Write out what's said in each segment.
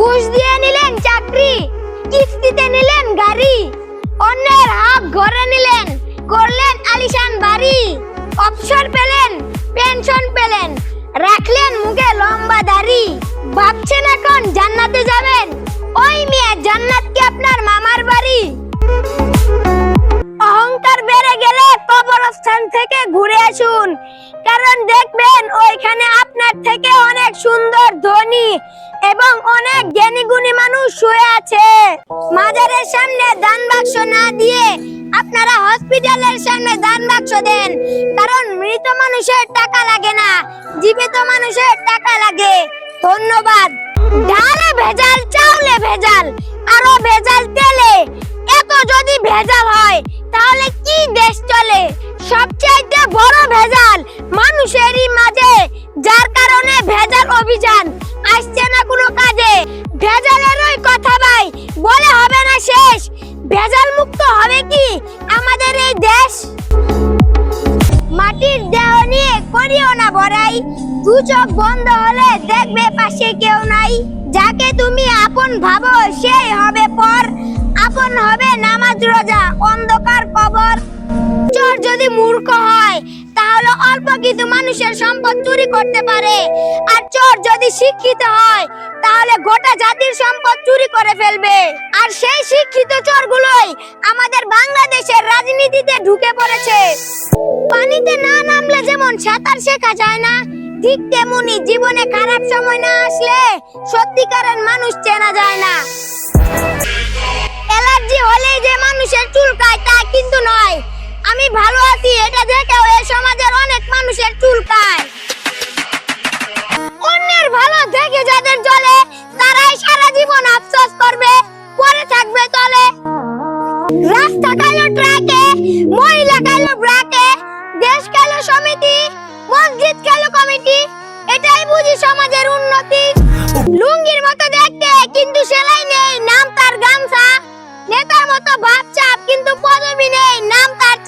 ঘুষ দিয়ে নিলেন চাকরি, কিস্তিতে নিলেন গাড়ি, অন্যের হাফ ঘরে নিলেন, করলেন আলিশান বাড়ি, অবসর পেলেন, পেনশন পেলেন, রাখলেন মুখে লম্বা দাড়ি, ভাবছেন এখন জান্নাতে যাবেন ঘুরে আসুন। কারণ দেখবেন ওইখানে আপনার থেকে অনেক সুন্দর ধনী এবং অনেক জ্ঞানী গুণী মানুষ শুয়ে আছে। মাজারের সামনে দান বাক্স না দিয়ে আপনারা হসপিটালের সামনে দান বাক্স দেন। কারণ মৃত মানুষের টাকা লাগে না, জীবিত মানুষের টাকা লাগে। ধন্যবাদ। ডালে ভেজাল, চাউলে ভেজাল, আরও ভেজাল তেলে। এত যদি ভেজাল হয়, তাহলে কি দেশ চলে? সবচাইতে বড় ভেজাল মানুষেরই মাঝে, যার কারণে ভেজাল অভিযান। আসছে না কোনো কাজে। ভেজালের ওই কথা ভাই, বলে হবে না শেষ। ভেজাল মুক্ত হবে কি আমাদের এই দেশ? মাটির দেহ নিয়ে করিও না বড়াই। দু চোখ বন্ধ হলে দেখবে পাশে কেউ নাই। যাকে তুমি আপন ভাবো, সেই হবে পর। আপন হবে নামাজ রোজা। যদি মূর্খ হয়, তাহলে অল্প কিছু মানুষের সম্পদ চুরি করতে পারে। আর চোর যদি শিক্ষিত হয়, তাহলে গোটা জাতির সম্পদ চুরি করে ফেলবে। আর সেই শিক্ষিত চোরগুলোই আমাদের বাংলাদেশের রাজনীতিতে ঢুকে পড়েছে। পানিতে না নামলে যেমন সাঁতার শেখা যায় না, ঠিক তেমনি জীবনে খারাপ সময় না আসলে সত্যিকারের মানুষ চেনা যায় না। অ্যালার্জি হলেই যে মানুষের চুলকায় তা কিন্তু নয়। আমি ভালো আছি, এটা দেখেও এই সমাজের অনেক মানুষের চুলকায় অন্যের ভালো দেখে যাদের চলে তারাই সারা জীবন আফসোস করবে পরে থাকবে তলে। রাস্তা কালো ট্রাকে, মহিলা কালো ব্রাকে, দেশ কালো সমিতি মসজিদ কালো কমিটি, এটাই বুঝি সমাজের উন্নতি। লুঙ্গির মতো দেখতে, কিন্তু সেলাই নেই, নাম তার গামছা। নেতার মতো ভাবচাপ, কিন্তু পদবি নেই, নাম তার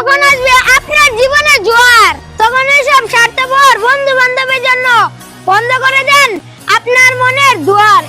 যখন আসবে আপনার জীবনে জোয়ার। তখন এসব স্বার্থপর বন্ধু বান্ধবের জন্য বন্ধ করে দেন আপনার মনের দুয়ার।